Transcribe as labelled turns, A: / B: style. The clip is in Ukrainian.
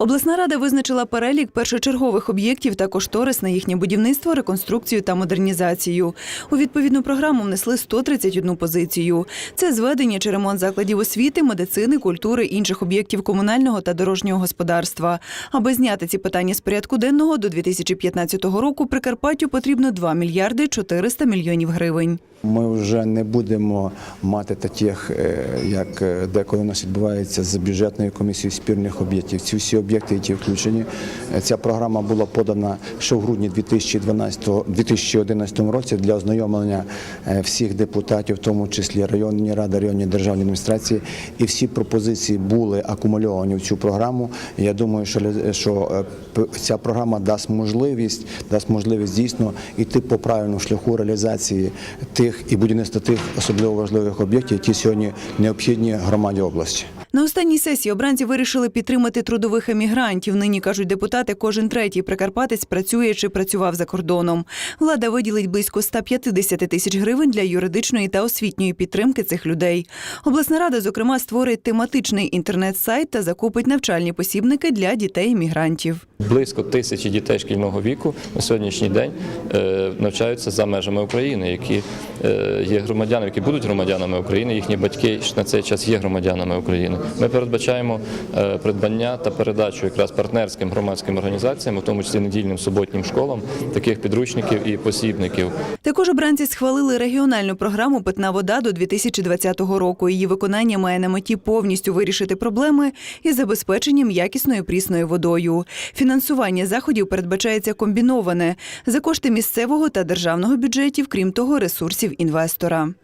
A: Обласна рада визначила перелік першочергових об'єктів та кошторис на їхнє будівництво, реконструкцію та модернізацію. У відповідну програму внесли 131 позицію. Це зведення чи ремонт закладів освіти, медицини, культури, інших об'єктів комунального та дорожнього господарства. Аби зняти ці питання з порядку денного до 2015 року Прикарпаттю потрібно 2 мільярди 400 мільйонів гривень.
B: Ми вже не будемо мати таких, е, як е, деколи у нас відбувається з бюджетною комісією спірних об'єктів. Ці всі об'єкти, які включені. Е, Ця програма була подана ще в грудні 2012 2011 році для ознайомлення е, всіх депутатів, в тому числі районні ради, районні державні адміністрації. І всі пропозиції були акумульовані в цю програму. Я думаю, що що е, ця програма дасть можливість, дасть можливість дійсно йти по правильному шляху реалізації тих і будівництва тих особливо важливих об'єктів, які сьогодні необхідні громаді області.
A: На останній сесії обранці вирішили підтримати трудових емігрантів. Нині кажуть депутати, кожен третій прикарпатець працює чи працював за кордоном. Влада виділить близько 150 тисяч гривень для юридичної та освітньої підтримки цих людей. Обласна рада, зокрема, створить тематичний інтернет-сайт та закупить навчальні посібники для дітей емігрантів.
C: Близько тисячі дітей шкільного віку на сьогоднішній день е, навчаються за межами України, які е, є громадянами, які будуть громадянами України. Їхні батьки на цей час є громадянами України. Ми передбачаємо е, придбання та передачу якраз партнерським громадським організаціям, у тому числі недільним суботнім школам, таких підручників і посібників.
A: Також обранці схвалили регіональну програму Питна вода до 2020 року. Її виконання має на меті повністю вирішити проблеми із забезпеченням якісною прісною водою. Фінансування заходів передбачається комбіноване за кошти місцевого та державного бюджетів, крім того, ресурсів інвестора.